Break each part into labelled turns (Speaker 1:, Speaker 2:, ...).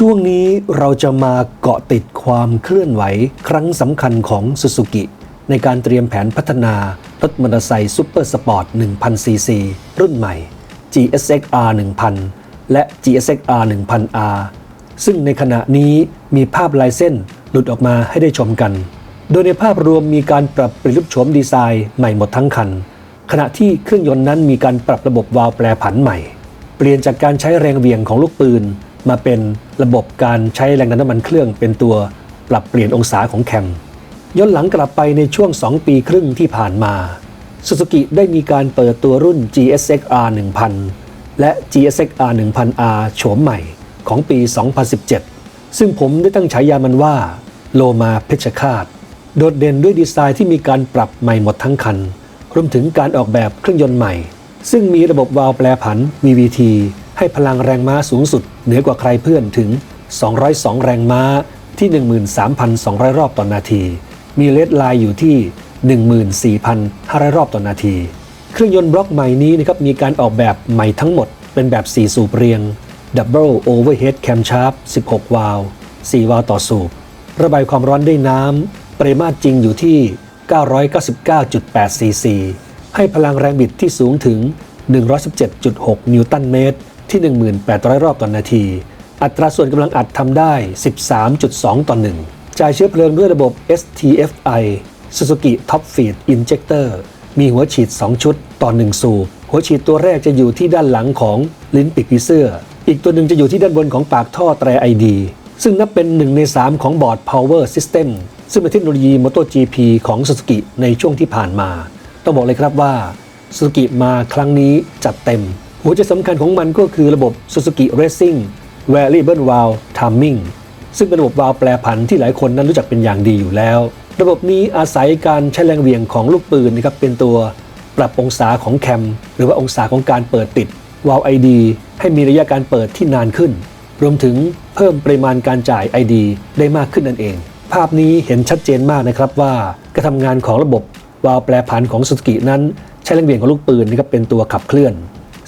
Speaker 1: ช่วงนี้เราจะมาเกาะติดความเคลื่อนไหว ครั้งสำคัญของ Suzuki ในการเตรียมแผนพัฒนารถมอเตอร์ไซค์ซูเปอร์สปอร์ต 1000cc รุ่นใหม่ GSX-R 1000 และ GSX-R 1000R ซึ่งในขณะนี้มีภาพลายเส้นหลุดออกมาให้ได้ชมกัน โดยในภาพรวมมีการปรับปรูปโฉมดีไซน์ใหม่หมดทั้งคัน ขณะที่เครื่องยนต์นั้นมีการปรับระบบวาล์วแปรผันใหม่ เปลี่ยนจากการใช้แรงเหวี่ยงของลูกปืน มาเป็นระบบการใช้แรงดันน้ำมันเครื่องเป็นตัวปรับเปลี่ยนองศาของแคมย้อนหลังกลับไปในช่วง 2 ปีครึ่งที่ผ่านมา Suzuki ได้มีการเปิดตัวรุ่น GSX-R 1000 และ GSX-R 1000R โฉมใหม่ของปี 2017 ซึ่งผมได้ตั้งฉายามันว่า โลมาเพชรคาตโดดเด่นด้วยดีไซน์ที่มีการปรับใหม่หมดทั้งคัน รวมถึงการออกแบบเครื่องยนต์ใหม่ ซึ่งมีระบบวาล์วแปรผัน VVT ให้พลังแรงม้าสูงสุด เหนือกว่าใครเพื่อนถึง 202 แรงม้าที่ 13,200 รอบต่อนนาที มีเลดไลน์อยู่ที่ 14,500 รอบต่อนนาที เครื่องยนต์บล็อกใหม่นี้นะครับมีการออกแบบใหม่ทั้งหมด เป็นแบบ 4 สูบเรียง Double Overhead Camshaft 16 วาล์ว4วาล์วต่อสูบ ระบายความร้อนด้วยน้ำปริมาตรจริงอยู่ที่ 999.8 ซีซี ให้พลังแรงบิดที่สูงถึง 117.6 นิวตันเมตร ที่ 1,800 รอบต่อนนาที อัตราส่วนกำลังอัดทำได้ 13.2 ต่อ 1 จ่ายเชื้อเพลิงด้วยระบบ STFI Suzuki Top Feed Injector มีหัวฉีด 2 ชุดต่อ 1 สูบ หัวฉีดตัวแรกจะอยู่ที่ด้านหลังของลิ้นปีกผีเสื้อ อีกตัวหนึ่งจะอยู่ที่ด้านบนของปากท่อแตรไอดีซึ่งนับเป็นหนึ่งใน 3 ของบอร์ด Power System ซึ่งเป็นเทคโนโลยี MotoGP ของ Suzuki ในช่วงที่ผ่านมา ต้องบอกเลยครับว่า Suzuki มาครั้งนี้จัดเต็ม หัวใจสำคัญของมันก็คือระบบ Suzuki Racing Variable Valve Timing ซึ่งเป็นระบบวาล์วแปรผันที่หลายคนนั้นรู้จักเป็นอย่างดีอยู่แล้ว ระบบนี้อาศัยการใช้แรงเหวี่ยงของลูกปืนนะครับเป็นตัวปรับองศาของแคม หรือว่าองศาของการเปิดปิดวาล์ว ID ให้มีระยะการเปิดที่นานขึ้น รวมถึงเพิ่มปริมาณการจ่าย ID ได้มากขึ้นนั่นเอง ภาพนี้เห็นชัดเจนมากนะครับว่าการทำงานของระบบวาล์วแปรผันของสุ z u k i นั้น ใช้แรงเหวี่ยงของลูกปืนนะครับเป็นตัวขับเคลื่อน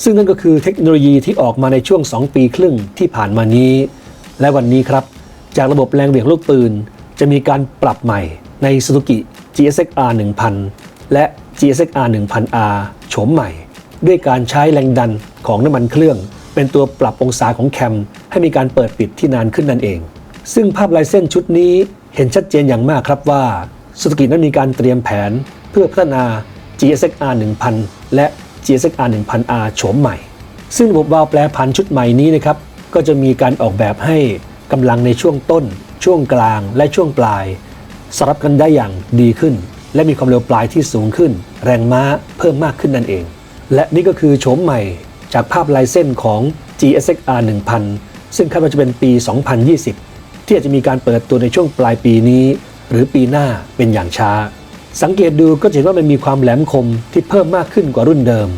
Speaker 1: ซึ่งนั่นก็คือเทคโนโลยีที่ออกมาในช่วง 2 ปีครึ่งที่ผ่านมานี้ และวันนี้ครับ จากระบบแรงเหวี่ยงลูกปืน จะมีการปรับใหม่ใน Suzuki GSX-R 1000 และ GSX-R 1000R โฉมใหม่ ด้วยการใช้แรงดันของน้ำมันเครื่อง เป็นตัวปรับองศาของแคม ให้มีการเปิดปิดที่นานขึ้นนั่นเอง ซึ่งภาพลายเส้นชุดนี้เห็นชัดเจนอย่างมากครับว่า Suzuki นั้นมีการเตรียมแผนเพื่อพัฒนา GSX-R 1000 และ GSX-R 1000R โฉมใหม่ ซึ่งระบบวาล์วแปรผันชุดใหม่นี้นะครับ ก็จะมีการออกแบบให้กำลังในช่วงต้น ช่วงกลางและช่วงปลาย สลับกันได้อย่างดีขึ้น และมีความเร็วปลายที่สูงขึ้น แรงม้าเพิ่มมากขึ้นนั่นเอง และนี่ก็คือโฉมใหม่จากภาพลายเส้นของ GSX-R 1000 ซึ่งคาดว่าจะเป็นปี 2020 ที่อาจจะมีการเปิดตัวในช่วงปลายปีนี้ หรือปีหน้าเป็นอย่างช้า สังเกตดูก็เห็นว่ามันมีความแหลมคมที่เพิ่มมากขึ้นกว่ารุ่นเดิม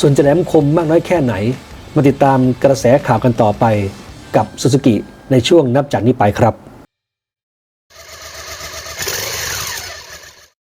Speaker 1: ส่วนจะแหลมคมมากน้อยแค่ไหน มาติดตามกระแสข่าวกันต่อไปกับ Suzuki ในช่วงนับจากนี้ไปครับ